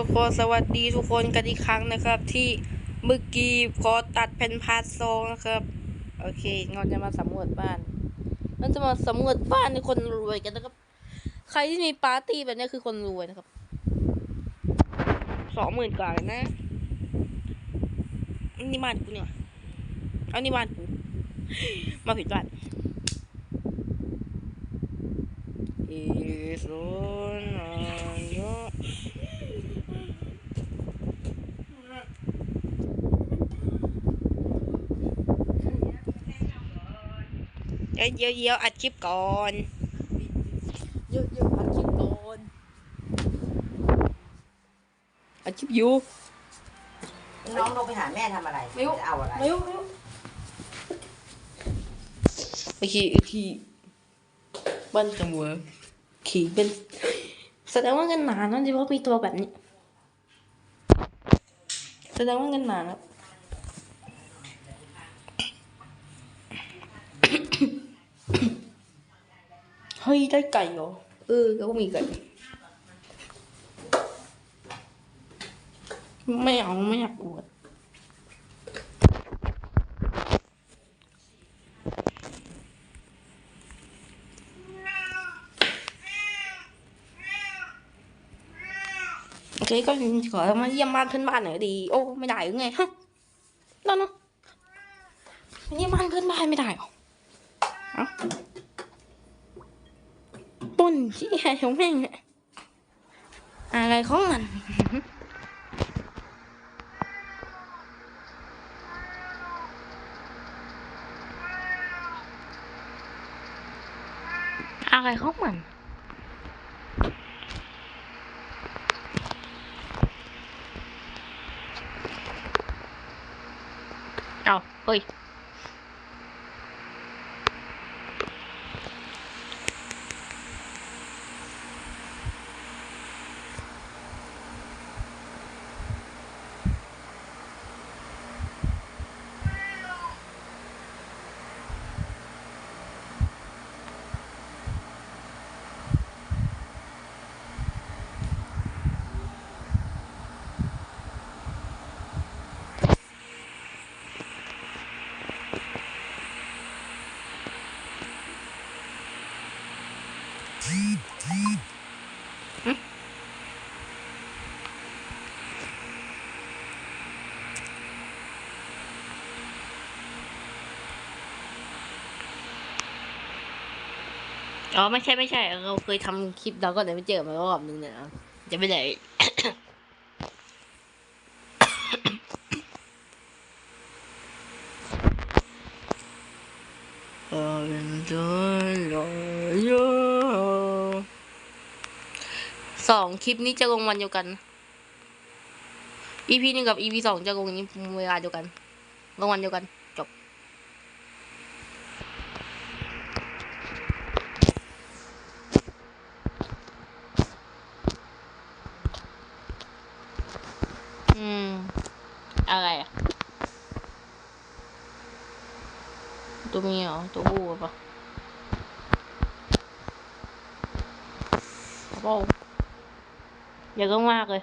ก็ขอสวัสดีทุกคนกันอีกครั้งนะครับ ที่เมื่อกี้ขอตัดเป็นพาร์ทสองนะครับ โอเคเราจะมาสำรวจบ้านเราจะมาสำรวจบ้านในคนรวยกันนะครับ ใครที่มีปาร์ตี้แบบนี้คือคนรวยนะครับสองหมื่นกว่าเลยนะอันนี่บ้านกูเนี่ยเอานี่บ้านกูมาผิดบ้าน is on your เดี๋ยวเดี๋ยวเดี๋ยวอัดคลิปก่อนเดี๋ยวเดี๋ยวอัดคลิปก่อนอัดคลิปอยู่น้องลงไปหาแม่ทำอะไรไม่รู้จะเอาอะไรไม่รู้ไม่รู้โอเคโอเคบ้านจังเวอร์ขี่เป็นแสดงว่าเงินหนานะที่ว่ามีตัวแบบนี้แสดงว่าเงินหนานะเฮ้ยได้ไก่เหรอ เออแล้วก็มีไก่ ไม่เอาไม่อยากอวดโอเคก็ขอมาเยี่ยมบ้านเพื่อนบ้านหน่อยก็ดี โอ้ ไม่ได้หรือไงฮะนั่นเนาะมาเยี่ยมบ้านเพื่อนบ้านไม่ได้เหรอเอ้า ปนที่แห่ของแม่งอะไรของมันอะไรของมันเอาเฮ้ย อ๋อไม่ใช่ไม่ใช่เราเคยทำคลิปเราก็เลยไม่เจอมารอบนึงเนี่ยนะจะไม่ได้องค ลิปนี้จะลงวันเดียวกัน EP หนึ่งกับ EP สองจะลงนี้เวลาเดียวกัน ลงวันเดียวกัน จบ อืม อะไรอะ ตัวเมียเหรอ ตัวผู้หรือเปล่ะโอ้ เยอะมากเลย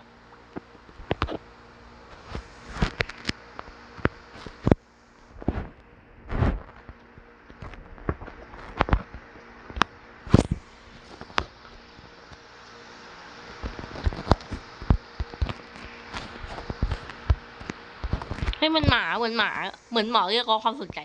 ให้มันหมาเหมือนหมา เหมือนหมอเรียกร้องความสนใจ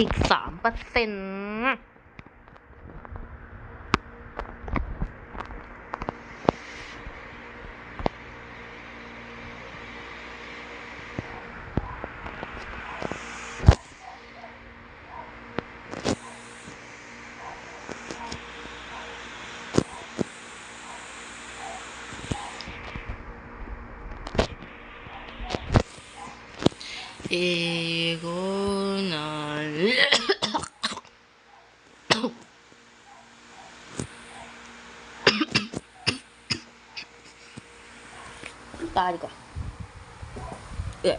อีกสามเปอร์เซ็นต์ ตายดีกว่าเอ๊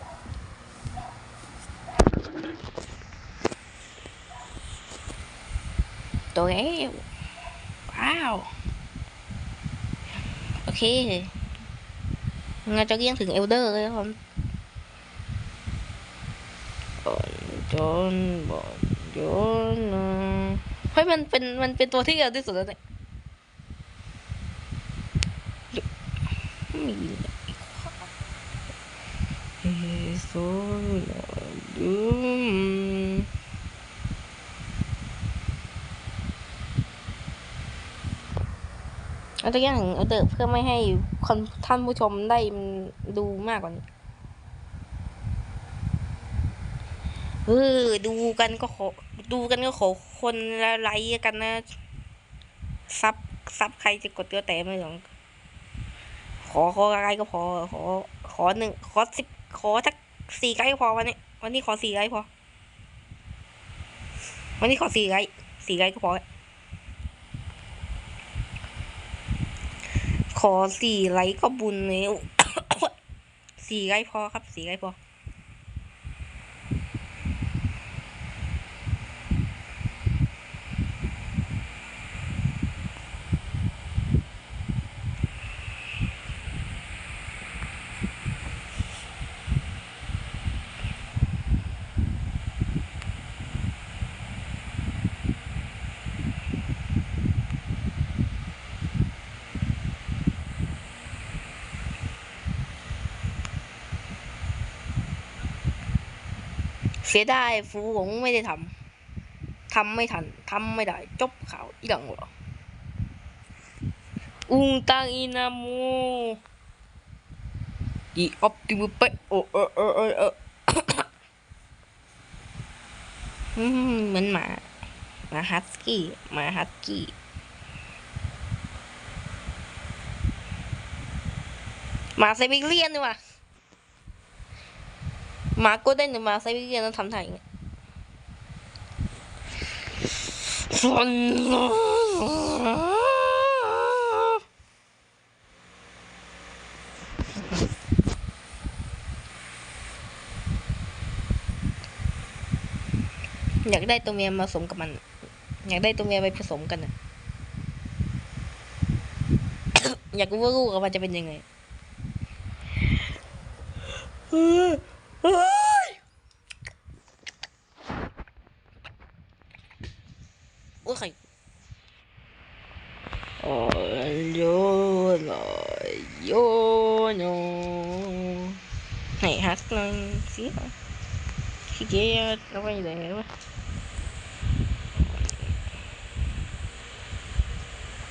ตัวเอวว้าว โอเคงั้นจะเรียงถึงเอลเดอร์เลยครับบอนจอนบอนจอนเฮ้ยมันเป็นมันเป็นตัวที่เร็วที่สุดแล้วเนี่ยไม่มีเลยเฮ้ยโซลาดูม เอาตัวอย่างเอาเดอร์เพื่อไม่ให้คนท่านผู้ชมได้มันดูมากกว่านี้เออดูกันก็ขอดูกันก็ขอคนละไลค์กันนะซับซับใครจะกดตือแต่ไม่หรอกขอขออะไรก็พอ ขอ ขอหนึ่งขอสิบขอสักสี่ไลค์ก็พอวันนี้ วันนี้ขอสี่ไลค์พอ วันนี้ขอสี่ไลค์สี่ไลค์ก็พอ ขอสี่ไลค์ก็บุญแล้วสี่ไลค์พอครับสี่ไลค์พอ เสียดายฟูหลงไม่ได้ทำทำไม่ทันทำไม่ได้ จบข่าวอีหลังหรออุงตังอินามูดีออปติมุเปโอเออเออเออเออเหมือนหมาหมาฮัสกี้หมาฮัสกี้หมาไซบีเรียนนี่ว่ะ มากลเด้หรือหมาไซบีเรียนต้องทำทาอย่างฟันอยากได้ตัวเมียมาผสมกับมัน อยากได้ตัวเมียไปผสมกันน่ะอยากรู้ว่าลูกกับมันจะเป็นยังไง เฮ้ยโอ้ยใครโอ้ยโยโนโยโนไหนฮัสนังสิขี้เกียจเอาไปไหนวะ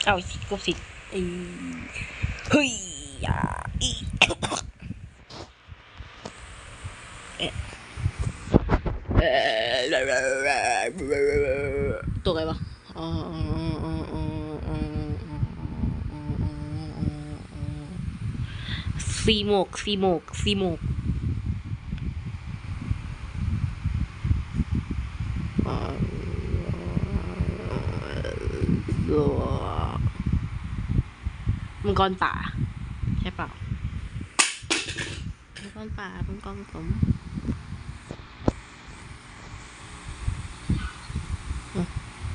เอาสิกบสิอีเฮ้ยอย่าอี ตัวอะไรวะซีโมกซีโมกซีโมกมังกรป่า ใช่เปล่ามังกรป่ามังกรผสม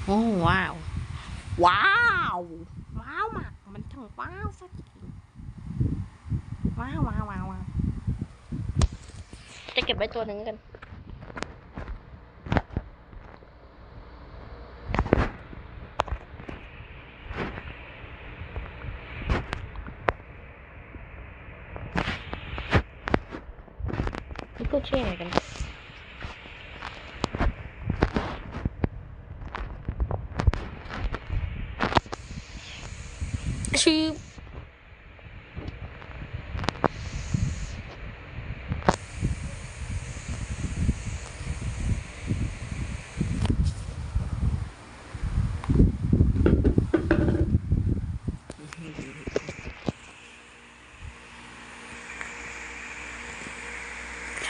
โอ้ว้าวว้าวว้าวมากมันทั้งว้าวสักจ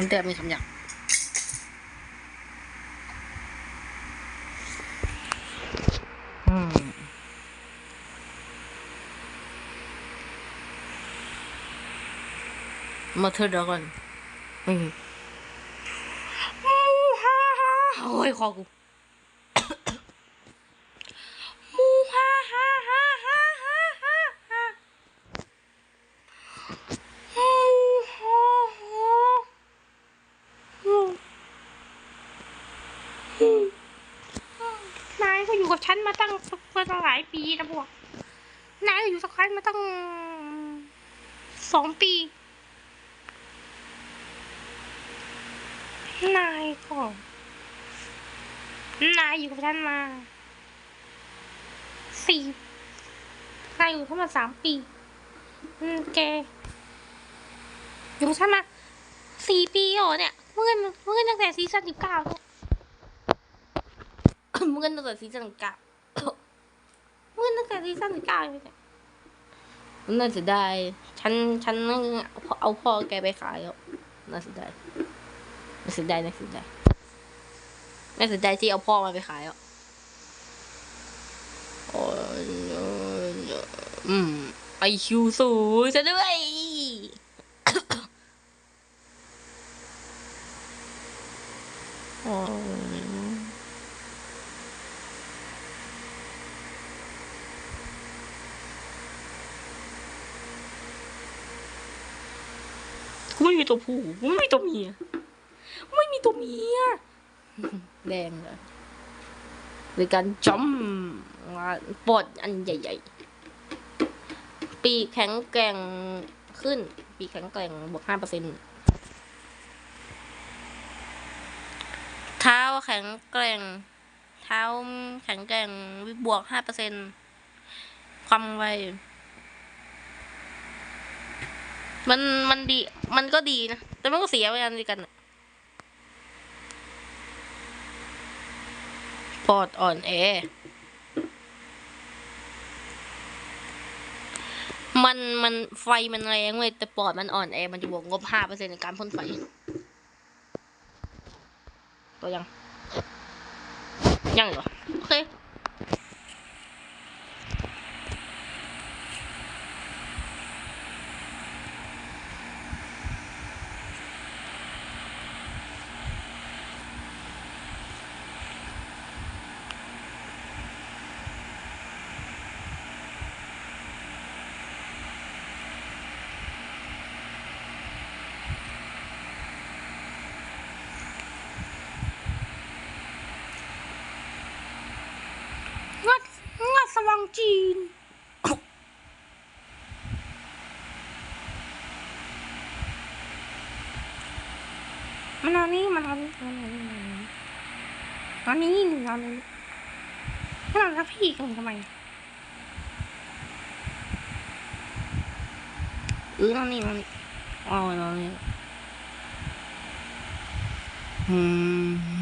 แต่มีคำหยาบมาเธอเดี๋ยวก่อนอืมโอ้ยคอกู อยู่กับฉันมาตั้งมาตั้งหลายปีนะพวกนายอยู่สักครั้งมาตั้งสองปีนายก็นายอยู่กับฉันมาสี่นายอยู่กับฉันมาสามปีอืมแกอยู่กับฉันมาสี่ปีเหรอเนี่ยเมื่อเมื่อตั้งแต่ซีซั่นสิบเก้าเนี่ย เมื่อตั้งแต่ซีซั่นเก้าเมื่อตั้งแต่ซีซั่นเก้าเลยนี่ยน่าจะได้ฉันฉันเอาพ่อแกไปขายแล้วน่าเสียดายน่าเสียดายน่าเสียดายน่าเสียดายที่เอาพ่อมาไปขายอะโอ้ยอืมไอคิวสูงซะด้วยโอ้ยกูไม่มี ตัวผู้ไม่มีตัวเมียไม่มีตัวเมียแดงเลยหรือการจอมปอดอันใหญ่ๆ ปีแข็งแกร่งขึ้น ปีแข็งแกร่งบวกห้าเปอร์เซ็นต์เท้าแข็งแกร่ง เท้าแข็งแกร่งบวกห้าเปอร์เซ็นต์ความไว มันมันดี มันก็ดีนะ แต่มันก็เสียไปอันเดียวกันปอดอ่อนแอ มันมันไฟมันแรงเว้ยแต่ปอดมันอ่อนแอ มันจะบวกงบห้าเปอร์เซ็นในการพ่นไฟ ตัวยัง ยังเหรอ โอเค งัดงัดสว่าง จีน มันเอานี่มันเอานี่มันเอานี่มันเอานี่มันเอานี่มันเอาแล้วพี่กันทำไมเออเอานี่เอานี่เอาเอานี่อืม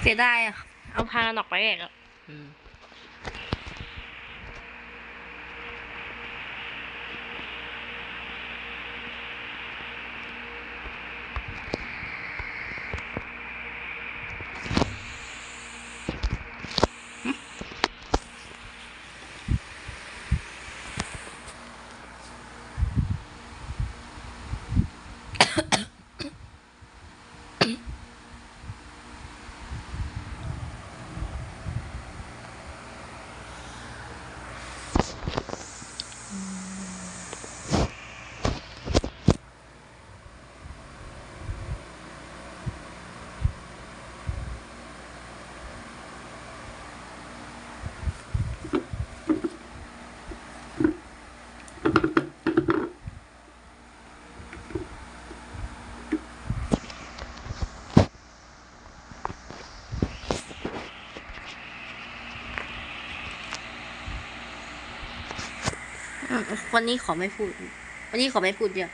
เสียดายอะเอาพากันออกไปเอกอะ วันนี้ขอไม่พูด วันนี้ขอไม่พูดเยอะ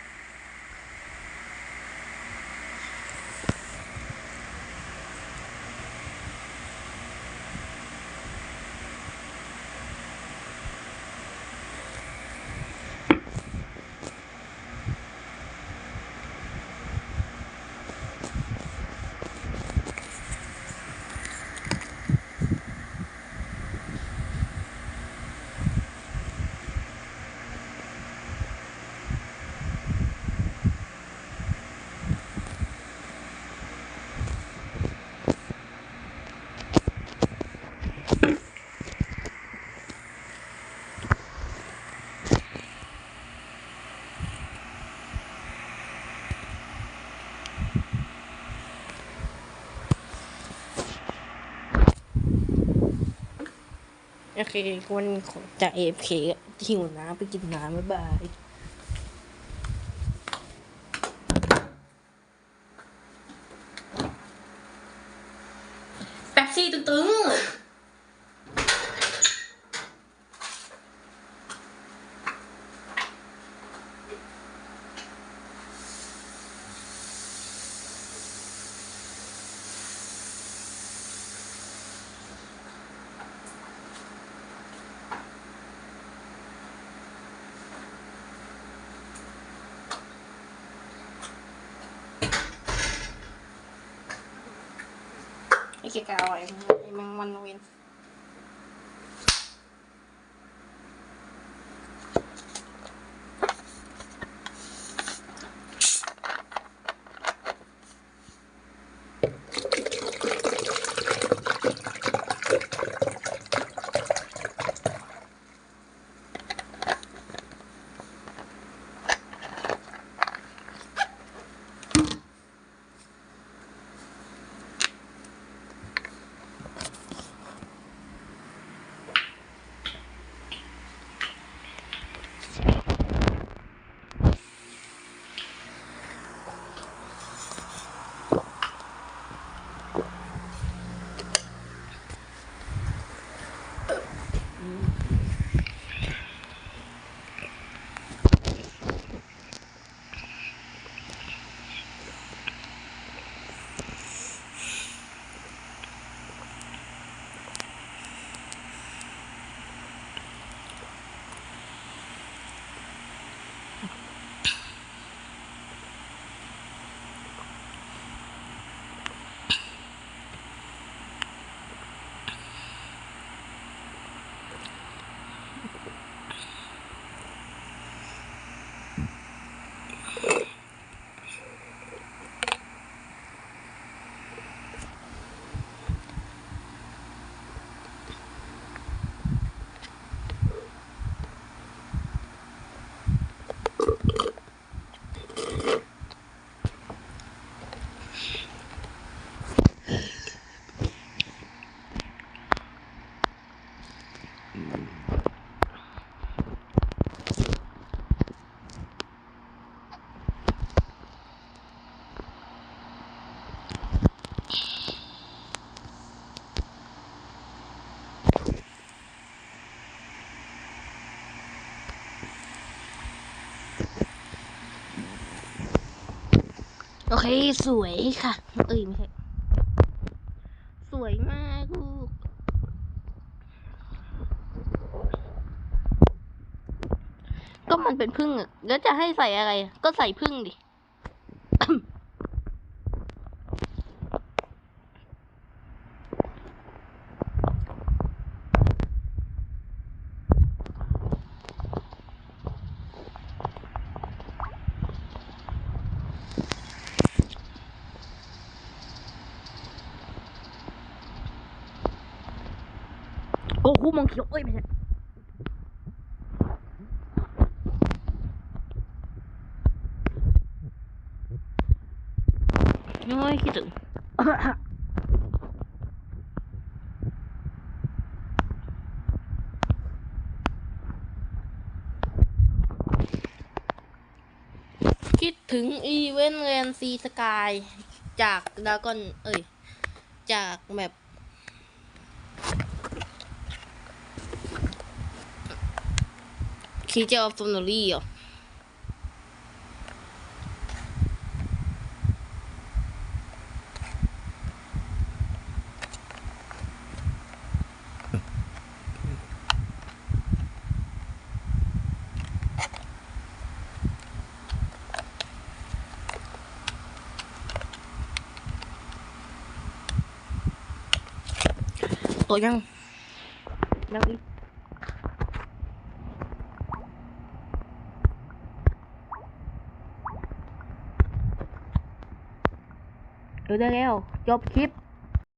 วันขอจากเอฟเคหิวน้ำไปกินน้ำบ๊ายบายแป๊บซี่ตึง ๆไอ้เกี โอเค สวยค่ะ เอ้ย ไม่ใช่ สวยมากลูกก็มันเป็นพึ่งแล้วจะให้ใส่อะไร ก็ใส่พึ่งดิ อ้โหมองเขียวเอ้ยไม่ใช่น้อยคิดถึงคิดถึงอีเวนต์แลนซีสกาย จากดากอน เอ้ย จากแบบ โอเค Teacher of Family เหรอ โตยังยังอีก เออได้แล้วจบคลิป